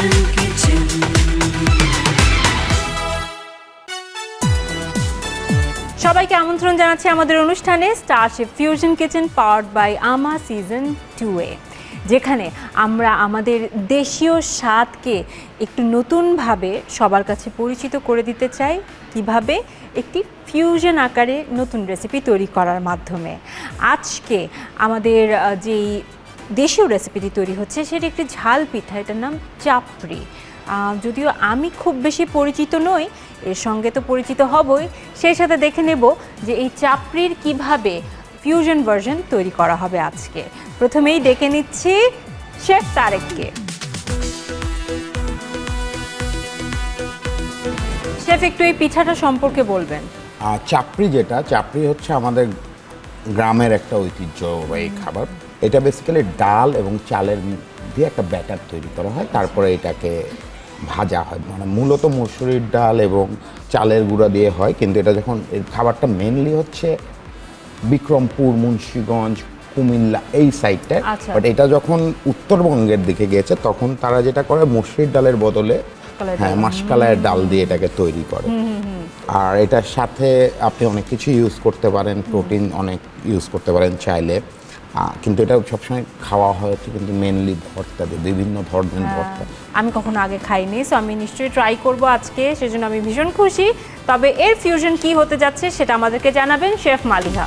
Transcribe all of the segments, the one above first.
সবাইকে আমন্ত্রণ জানাচ্ছি আমাদের অনুষ্ঠানে Starship fusion kitchen powered by আমা সিজন টু এ যেখানে আমরা আমাদের দেশীয় স্বাদকে একটু নতুনভাবে সবার কাছে পরিচিত করে দিতে চাই, কীভাবে? একটি ফিউশন আকারে নতুন রেসিপি তৈরি করার মাধ্যমে। আজকে আমাদের যেই দেশীয় রেসিপিটি তৈরি হচ্ছে, সেটি একটি ঝাল পিঠা, এটার নাম চাপড়ি। যদিও আমি খুব বেশি পরিচিত নই, এর সঙ্গে তো পরিচিত হবই। সেই সাথে দেখে নেব যে এই চাপড়ির কীভাবে ফিউশন ভার্সন তৈরি করা হবে আজকে। প্রথমেই ডেকে নিচ্ছি শেফ তারেককে। শেফ একটু এই পিঠাটা সম্পর্কে বলবেন। চাপড়ি যেটা, চাপড়ি হচ্ছে আমাদের গ্রামের একটা ঐতিহ্যবাহী খাবার। এটা বেসিক্যালি ডাল এবং চালের দিয়ে একটা ব্যাটার তৈরি করা হয়। তারপরে এটাকে ভাজা হয়। মানে মূলত মসুরির ডাল এবং চালের গুঁড়া দিয়ে হয়। কিন্তু এটা যখন এর খাবারটা মেনলি হচ্ছে বিক্রমপুর মুন্সীগঞ্জ কুমিল্লা এই সাইডটায় আচ্ছা। বাট এটা যখন উত্তরবঙ্গের দিকে গিয়েছে তখন তারা যেটা করে মসুরির ডালের বদলে হ্যাঁ মাসকালাইয়ের ডাল দিয়ে এটাকে তৈরি করে। আর এটার সাথে আপনি অনেক কিছু ইউজ করতে পারেন। প্রোটিন অনেক ইউজ করতে পারেন চাইলে। কিন্তু এটা সবসময় খাওয়া হয় হচ্ছে কিন্তু মেনলি ভর্তা দিয়ে বিভিন্ন ধরনের ভর্তা। আমি কখনো আগে খাইনি সো আমি নিশ্চয়ই ট্রাই করব আজকে সেজন্য আমি ভীষণ খুশি। তবে এর ফিউশন কি হতে যাচ্ছে সেটা আমাদেরকে জানাবেন chef Maliha.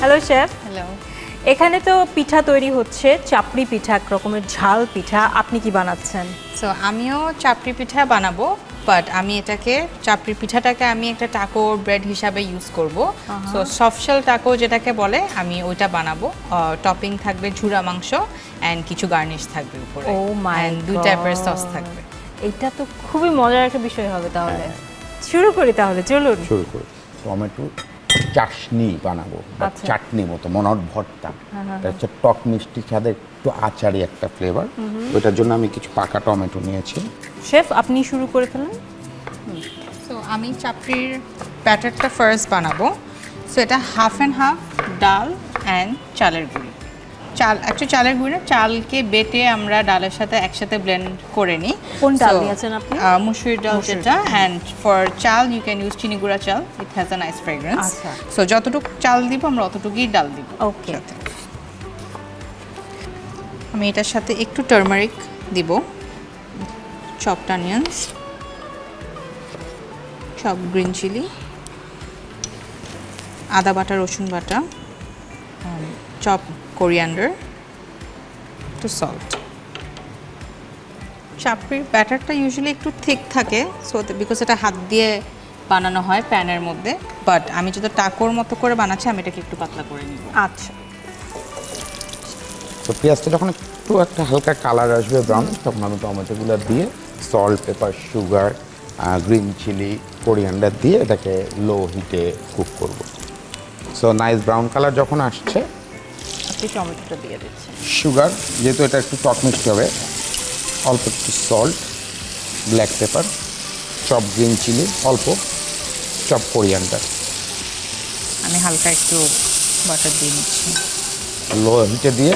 Hello chef hello এখানে তো পিঠা তৈরি হচ্ছে চাপড়ি পিঠা এক রকমের ঝাল পিঠা আপনি কি বানাচ্ছেন? সো আমিও চাপড়ি পিঠা বানাবো। বাট আমি এটাকে চাপড়ি পিঠাটাকে আমি একটা টাকো ব্রেড হিসাবে ইউজ করব। সো সফশেল টাকো যেটাকে বলে আমি ওইটা বানাবো। টপিং থাকবে ঝুরা মাংস অ্যান্ড কিছু গার্নিশ থাকবে উপরে। ও my And দুই টাইপের সস থাকবে। এটা তো খুবই মজার একটা বিষয় হবে তাহলে। শুরু করি তাহলে চলুন। শুরু করি। টমেটো চাটনি বানাবো আচ্ছা। চাটনি মতো মনোর ভর্তা। এটা হচ্ছে টক মিষ্টি স্বাদের একটু আচারি একটা ফ্লেভার ওইটার জন্য আমি কিছু পাকা টমেটো নিয়েছি। শেফ আপনি শুরু করে ফেলেন। সো আমি চাপড়ির ব্যাটারটা ফার্স্ট বানাবো। সো এটা হাফ অ্যান্ড হাফ ডাল অ্যান্ড চালের গুঁড়ি। চাল অ্যাকচুয়ালি চালের গুঁড়ি না, চালকে বেটে আমরা ডালের সাথে একসাথে ব্লেন্ড করে নিই। কোন ডাল নিয়েছেন আপনি? মুসুরির ডাল যেটা। And for chal you can use chini gura chal. It has a nice fragrance আচ্ছা। সো যতটুকু চাল দিব আমরা অতটুকুই ডাল দিব। Okay. আমি এটার সাথে একটু টার্মারিক দিব। Chopped onions chop green chilli আদা বাটা, রসুন বাটা চপ কোরিয়ান্ডার একটু সল্ট চাপড়ির ব্যাটারটা ইউজুয়ালি একটু ঠিক থাকে সো বিকজ এটা হাত দিয়ে বানানো হয় প্যানের মধ্যে বাট আমি যদি টাকোর মতো করে বানাচ্ছি, আমি এটাকে একটু পাতলা করে নিব। আচ্ছা। তো পেঁয়াজটা যখন একটু একটা হালকা কালার আসবে ব্রাউন তখন আমি টমেটোগুলো দিয়ে salt pepper sugar green chilli coriander দিয়ে এটাকে লো হিটে কুক করব। সো নাইস ব্রাউন কালার যখন আসছে টমেটোটা দিয়ে দিচ্ছেন। সুগার যেহেতু এটা একটু টক মিষ্টি হবে অল্প একটু salt black pepper chop green chilli অল্প চপ কোরিয়ান্ডার আমি হালকা একটু বাটার দিয়ে নিচ্ছি। লো হিটে দিয়ে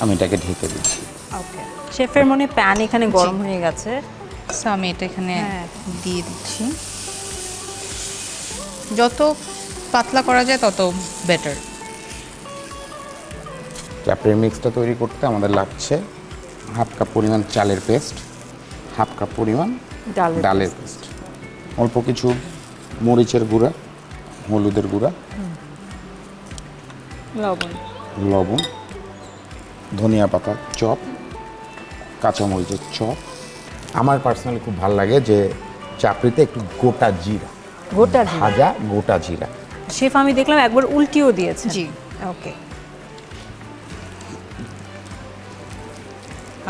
আমি এটাকে ঢেকে দিচ্ছি। ওকে। শেফের মনে প্যান এখানে গরম হয়ে গেছে। সো আমি এটা এখানে হ্যাঁ। দিয়ে দিচ্ছি। যত পাতলা করা যায় তত বেটার চাপড়ির মিক্সটা তৈরি করতে আমাদের লাগছে হাফ কাপ পরিমাণ চালের পেস্ট হাফ কাপ পরিমাণ ডালের ডালের পেস্ট। অল্প কিছু মরিচের গুঁড়া হলুদের গুঁড়া লবণ। লবণ। ধনিয়া পাতা চপ কাঁচামরিচের চপ। আমার পার্সোনালি খুব ভালো লাগে যে চাপড়িতে একটু গোটা জিরা গোটা জিরা। ভাজা গোটা জিরা। শেফ আমি দেখলাম একবার উল্টিও দিয়েছে জি। ওকে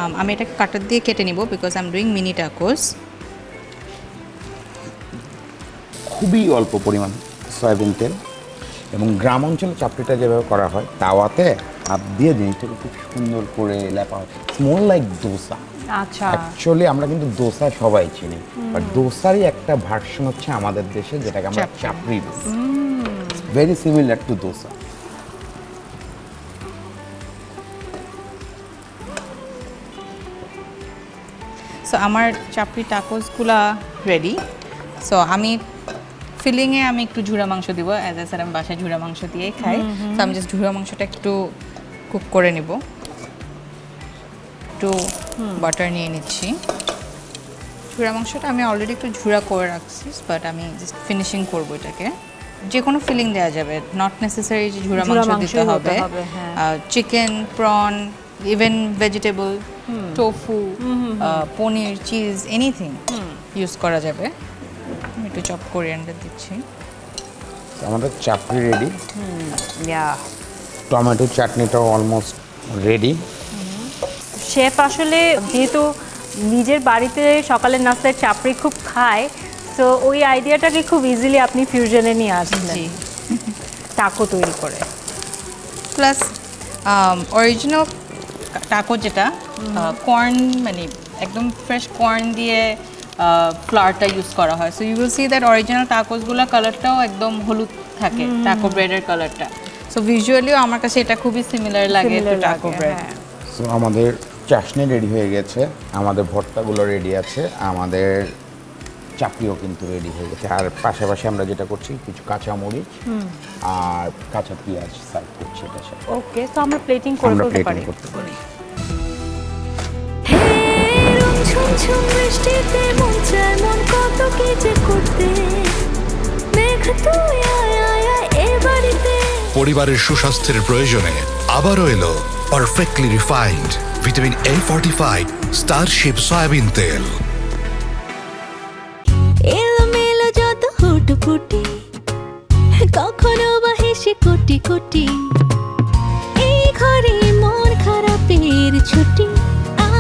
Um, আমি এটাকে কাটার দিয়ে কেটে নিব because I am doing mini tacos খুবই অল্প পরিমাণ সয়াবিন তেল এবং গ্রাম অঞ্চলে চাপড়িটা যেভাবে করা হয় তাওয়াতে দিয়ে জিনিসটাকে খুব সুন্দর করে লেপা হয়। স্মল লাইক দোসা আচ্ছা। অ্যাকচুয়ালি আমরা কিন্তু দোসা সবাই চিনি। বাট দোসারই একটা ভার্সন হচ্ছে আমাদের দেশে যেটাকে আমরা Chapri. Very similar to dosa so আমার চাপড়ি টাকোসগুলা রেডি সো আমি ফিলিংয়ে আমি একটু ঝুড়া মাংস দিব। অ্যাজ এ স্যার আমি বাসায় ঝুড়া মাংস দিয়েই খাই। তো আমি জাস্ট ঝুড়া মাংসটা একটু কুক করে নিব। একটু বাটার নিয়ে নিচ্ছি। ঝুড়া মাংসটা আমি অলরেডি একটু ঝুড়া করে রাখছি বাট আমি জাস্ট ফিনিশিং করব এটাকে। যে কোনো ফিলিং দেওয়া যাবে নট নেসেসারি যে ঝুড়া ঝুরা মাংস মাংসই দিতে হবে। হ্যাঁ। Chicken prawn even vegetable tofu paneer cheese anything use করা যাবে। আমি একটু চপ কোরিয়ান্ডার দিচ্ছি। আমাদের চাপড়ি রেডি ইয়া টমেটো চাটনিটাও অলমোস্ট রেডি শেফ আসলে যেহেতু নিজের বাড়িতে সকালের নাস্তায় চাপড়ি খুব খায় তো ওই আইডিয়াটাকে খুব ইজিলি আপনি ফিউশনে নিয়ে আসলেন টাকো তৈরি করে। প্লাস অরিজিনাল টাকো যেটা কর্ন মানে একদম ফ্রেশ কর্ন দিয়ে ফ্লাওয়ারটা ইউজ করা হয়। So you will see that original টাকোসগুলো কালারটাও একদম হলুদ থাকে টাকো ব্রেডের কালারটা সো ভিজুয়ালিও আমার কাছে এটা খুবই সিমিলার লাগে Similar টাকো ব্রেড। সো আমাদের চাশনি রেডি হয়ে গেছে আমাদের ভর্তাগুলো রেডি আছে আমাদের চাপড়িও কিন্তু রেডি হয়ে গেছে। আর পাশাপাশি আমরা যেটা করছি কিছু কাঁচা মরিচ আর কাঁচা পেঁয়াজ সার্ভ করছি সাথে। ওকে তো আমরা প্লেটিং করে আমরা প্লেটিং করতে পারি। ঝুমঝুম বৃষ্টিতে মন চায় মন কত কি যে করতে। মেঘ তুই আয় পরিবারের সুস্বাস্থ্যের প্রয়োজনে আবারও এলো perfectly refined vitamin A fortified Starship soybean তেল। এলোমেলো যত হুটফুটি কখনো বা হেসে কোটি কোটি। এই ঘরে মন খারাপের ছুটি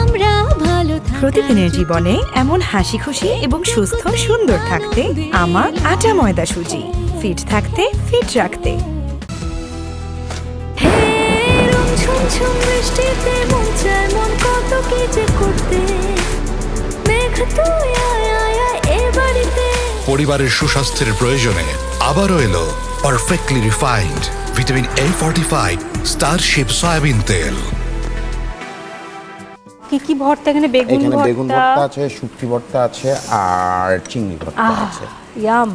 আমরা ভালো প্রতিদিনের জীবনে এমন হাসি খুশি এবং সুস্থ সুন্দর থাকতে আমার আটা ময়দা সুজি। ফিট থাকতে ফিট রাখতে। পরিবারের সুস্বাস্থ্যের প্রয়োজনে আবারও এলো perfectly refined vitamin A fortified Starship soybean তেল। কি কি ভর্তা এখানে? বেগুন এখানে বেগুন ভর্তা আছে শুটকি ভর্তা আছে আর চিংড়ি ভর্তা আছে। ইয়াম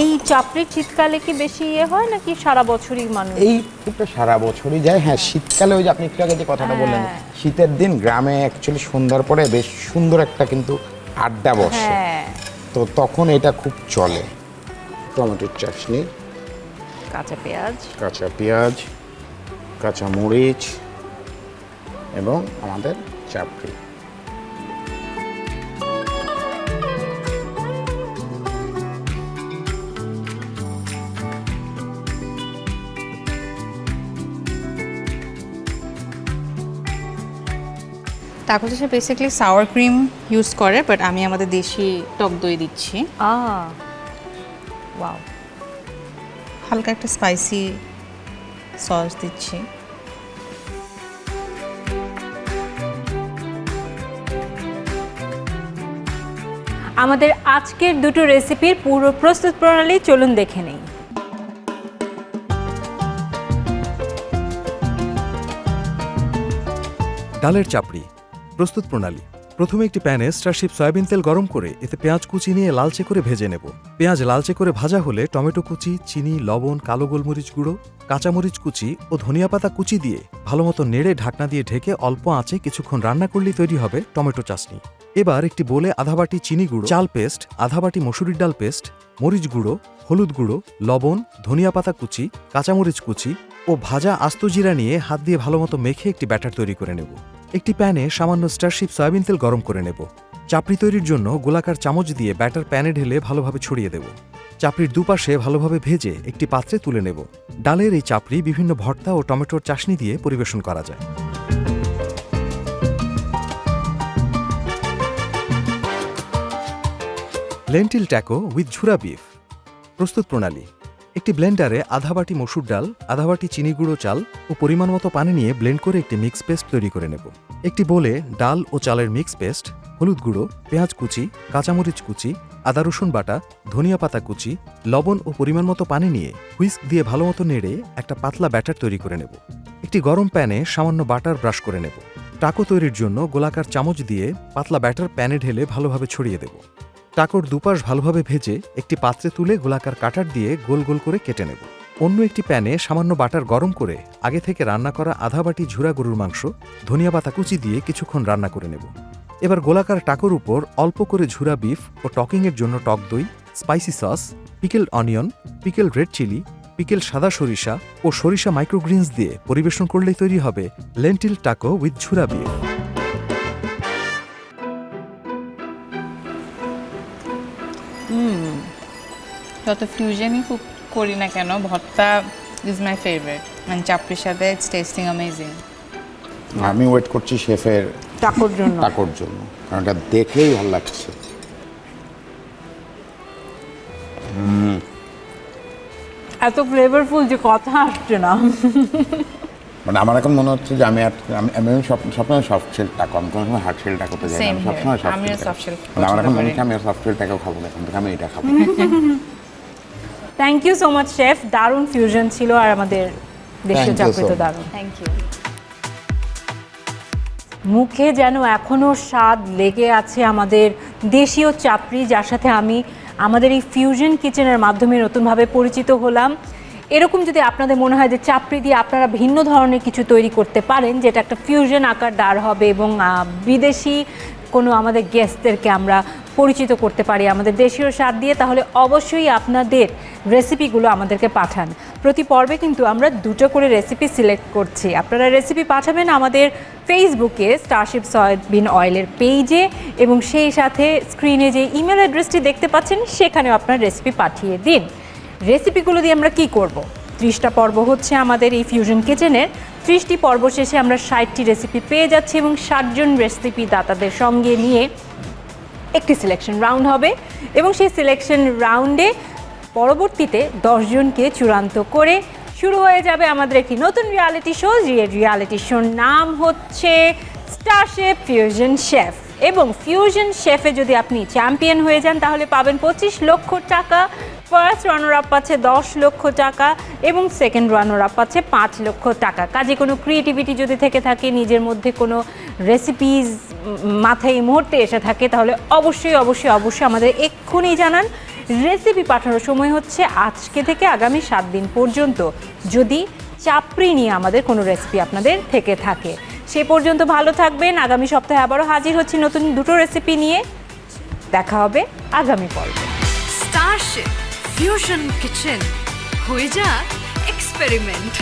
এই চাপড়ির শীতকালে কি বেশি ইয়ে হয় নাকি সারা বছরই মানুষ? এই টুকটা সারা বছরই যায়। হ্যাঁ শীতকালে ওই যে আপনি একটু আগে যে কথাটা বললেন শীতের দিন গ্রামে অ্যাকচুয়ালি সন্ধ্যার পরে বেশ সুন্দর একটা কিন্তু আড্ডা বসে। হ্যাঁ। তো তখন এটা খুব চলে। টমেটোর চাটনি। কাঁচা পেঁয়াজ। কাঁচা পেঁয়াজ কাঁচা মরিচ এবং আমাদের চাপড়ি। টাকো চাষে বেসিক্যালি সাওয়ার ক্রিম ইউজ করে বাট আমি আমাদের দেশি টক দই দিচ্ছি। আ ওয়াও হালকা একটা স্পাইসি সস দিচ্ছি। আমাদের আজকের দুটো রেসিপির পুরো প্রস্তুত প্রণালী চলুন দেখে নেই। ডালের চাপড়ি। প্রস্তুত প্রণালী। প্রথমে একটি প্যানে স্টারশিপ সয়াবিন তেল গরম করে, এতে পেঁয়াজ কুচি নিয়ে লালচে করে ভেজে নেব। পেঁয়াজ লালচে করে ভাজা হলে টমেটো কুচি, চিনি, লবণ, কালো গোলমরিচ গুঁড়ো, কাঁচামরিচ কুচি ও ধনিয়া পাতা কুচি দিয়ে ভালোমতো নেড়ে ঢাকনা দিয়ে ঢেকে অল্প আঁচে কিছুক্ষণ রান্না করলেই তৈরি হবে টমেটো চাটনি। এবার একটি বোলে আধা বাটি চিনি গুঁড়ো, চাল পেস্ট, আধা বাটি মসুরির ডাল পেস্ট, মরিচ গুঁড়ো, হলুদ গুঁড়ো, লবণ, ধনিয়া পাতা কুচি, কাঁচামরিচ কুচি ও ভাজা আস্ত জিরা নিয়ে হাত দিয়ে ভালোমতো মেখে একটি ব্যাটার তৈরি করে নেব। একটি প্যানে সামান্য স্টারশিপ সয়াবিন তেল গরম করে নেব। চাপড়ি তৈরির জন্য গোলাকার চামচ দিয়ে ব্যাটার প্যানে ঢেলে ভালোভাবে ছড়িয়ে দেব। চাপড়ির দুপাশে ভালোভাবে ভেজে একটি পাত্রে তুলে নেব। ডালের এই চাপড়ি বিভিন্ন ভর্তা ও টমেটোর চাশনি দিয়ে পরিবেশন করা যায়। লেন্টিল ট্যাকো উইথ ঝুরা বিফ। প্রস্তুত প্রণালী। একটি ব্লেন্ডারে আধা বাটি মসুর ডাল আধা বাটি চিনি গুঁড়ো চাল ও পরিমাণ মতো পানি নিয়ে ব্লেন্ড করে একটি মিক্স পেস্ট তৈরি করে নেব। একটি বোলে ডাল ও চালের মিক্স পেস্ট, হলুদ গুঁড়ো, পেঁয়াজ কুচি, কাঁচামরিচ কুচি, আদা রসুন বাটা, ধনিয়া পাতা কুচি, লবণ ও পরিমাণ মতো পানি নিয়ে হুইস্ক দিয়ে ভালোমতো নেড়ে একটা পাতলা ব্যাটার তৈরি করে নেব। একটি গরম প্যানে সামান্য বাটার ব্রাশ করে নেব। টাকো তৈরির জন্য গোলাকার চামচ দিয়ে পাতলা ব্যাটার প্যানে ঢেলে ভালোভাবে ছড়িয়ে দেব। টাকোর দুপাশ ভালোভাবে ভেজে একটি পাত্রে তুলে গোলাকার কাটার দিয়ে গোল গোল করে কেটে নেব। অন্য একটি প্যানে সামান্য বাটার গরম করে আগে থেকে রান্না করা আধা বাটি ঝুরা গরুর মাংস, ধনিয়া পাতা কুচি দিয়ে কিছুক্ষণ রান্না করে নেব। এবার গোলাকার টাকোর উপর অল্প করে ঝুরা বিফ ও টকিংয়ের জন্য টক দই, spicy sauce, pickle onion, pickle red chilli, pickle সাদা সরিষা ও সরিষা মাইক্রোগ্রিনস দিয়ে পরিবেশন করলেই তৈরি হবে লেন্টিল টাকো উইথ ঝুরা বিফ। যত ফিউশনই কুক করি না কেন ভর্তা ইজ মাই ফেভারিট মানে চাপড়ির সাথে ইটস টেস্টিং অ্যামেজিং আমি ওয়েট করছি শেফের টাকোর জন্য। টাকোর জন্য কারণ এটা দেখেই ভালো লাগছে। এত ফ্লেভারফুল যে কথা আসছে না। মানে আমার এখন মনে হচ্ছে যে আমি আর আমি আমি সব সবসময় সফট শেল টাকো আমি কোনো সময় হার্ড শেল টাকোতে যাই আমি সবসময় সফট শেল মানে আমার এখন মনে হচ্ছে আমি সফট শেল টাকাও খাব না এখন থেকে আমি এটা খাব। Thank you so much chef দারুণ ফিউশন ছিল আর আমাদের দেশীয় Thank চাকরি তো. দারুণ। থ্যাংক ইউ মুখে যেন এখনও স্বাদ লেগে আছে আমাদের দেশীয় চাপড়ি যার সাথে আমি আমাদের এই ফিউশন কিচেনের মাধ্যমে নতুনভাবে পরিচিত হলাম। এরকম যদি আপনাদের মনে হয় যে চাপড়ি দিয়ে আপনারা ভিন্ন ধরনের কিছু তৈরি করতে পারেন, যেটা একটা ফিউশন আকার দাঁড় হবে এবং বিদেশি কোনো আমাদের গেস্টদেরকে আমরা পরিচিত করতে পারি আমাদের দেশীয় স্বাদ দিয়ে, তাহলে অবশ্যই আপনাদের রেসিপিগুলো আমাদেরকে পাঠান। প্রতি পর্বে কিন্তু আমরা দুটো করে রেসিপি সিলেক্ট করছি। আপনারা রেসিপি পাঠাবেন আমাদের ফেসবুকে স্টারশিপ সয়াবিন অয়েলের পেজে এবং সেই সাথে স্ক্রিনে যে ইমেল অ্যাড্রেসটি দেখতে পাচ্ছেন, সেখানেও আপনার রেসিপি পাঠিয়ে দিন। রেসিপিগুলো দিয়ে আমরা কি করব? ত্রিশটা পর্ব হচ্ছে আমাদের এই ফিউশন কিচেনের ত্রিশটি পর্ব শেষে আমরা ষাটটি রেসিপি পেয়ে যাচ্ছি এবং ষাটজন রেসিপি দাতাদের সঙ্গে নিয়ে একটি সিলেকশন রাউন্ড হবে। এবং সেই সিলেকশন রাউন্ডে পরবর্তীতে দশজনকে চূড়ান্ত করে শুরু হয়ে যাবে আমাদের একটি নতুন রিয়ালিটি শো যে রিয়ালিটি শোর নাম হচ্ছে স্টারশেফ ফিউশন শেফ এবং ফিউশন শেফে যদি আপনি চ্যাম্পিয়ন হয়ে যান, তাহলে পাবেন পঁচিশ লক্ষ টাকা। ফার্স্ট রানার আপ পাচ্ছে দশ লক্ষ টাকা এবং সেকেন্ড রানার আপ পাচ্ছে পাঁচ লক্ষ টাকা। কাজে কোনো ক্রিয়েটিভিটি যদি থেকে থাকে, নিজের মধ্যে কোনো রেসিপিজ মাথায় এই মুহূর্তে এসে থাকে, তাহলে অবশ্যই অবশ্যই অবশ্যই আমাদের এক্ষুনি জানান। রেসিপি পাঠানোর সময় হচ্ছে আজকে থেকে আগামী সাত দিন পর্যন্ত যদি চাপড়ি নিয়ে আমাদের কোনো রেসিপি আপনাদের থেকে থাকে। সে পর্যন্ত ভালো থাকবেন। আগামী সপ্তাহে আবারও হাজির হচ্ছি নতুন দুটো রেসিপি নিয়ে। দেখা হবে আগামী পর্বে। Starship Fusion Kitchen হয়ে যাক এক্সপেরিমেন্ট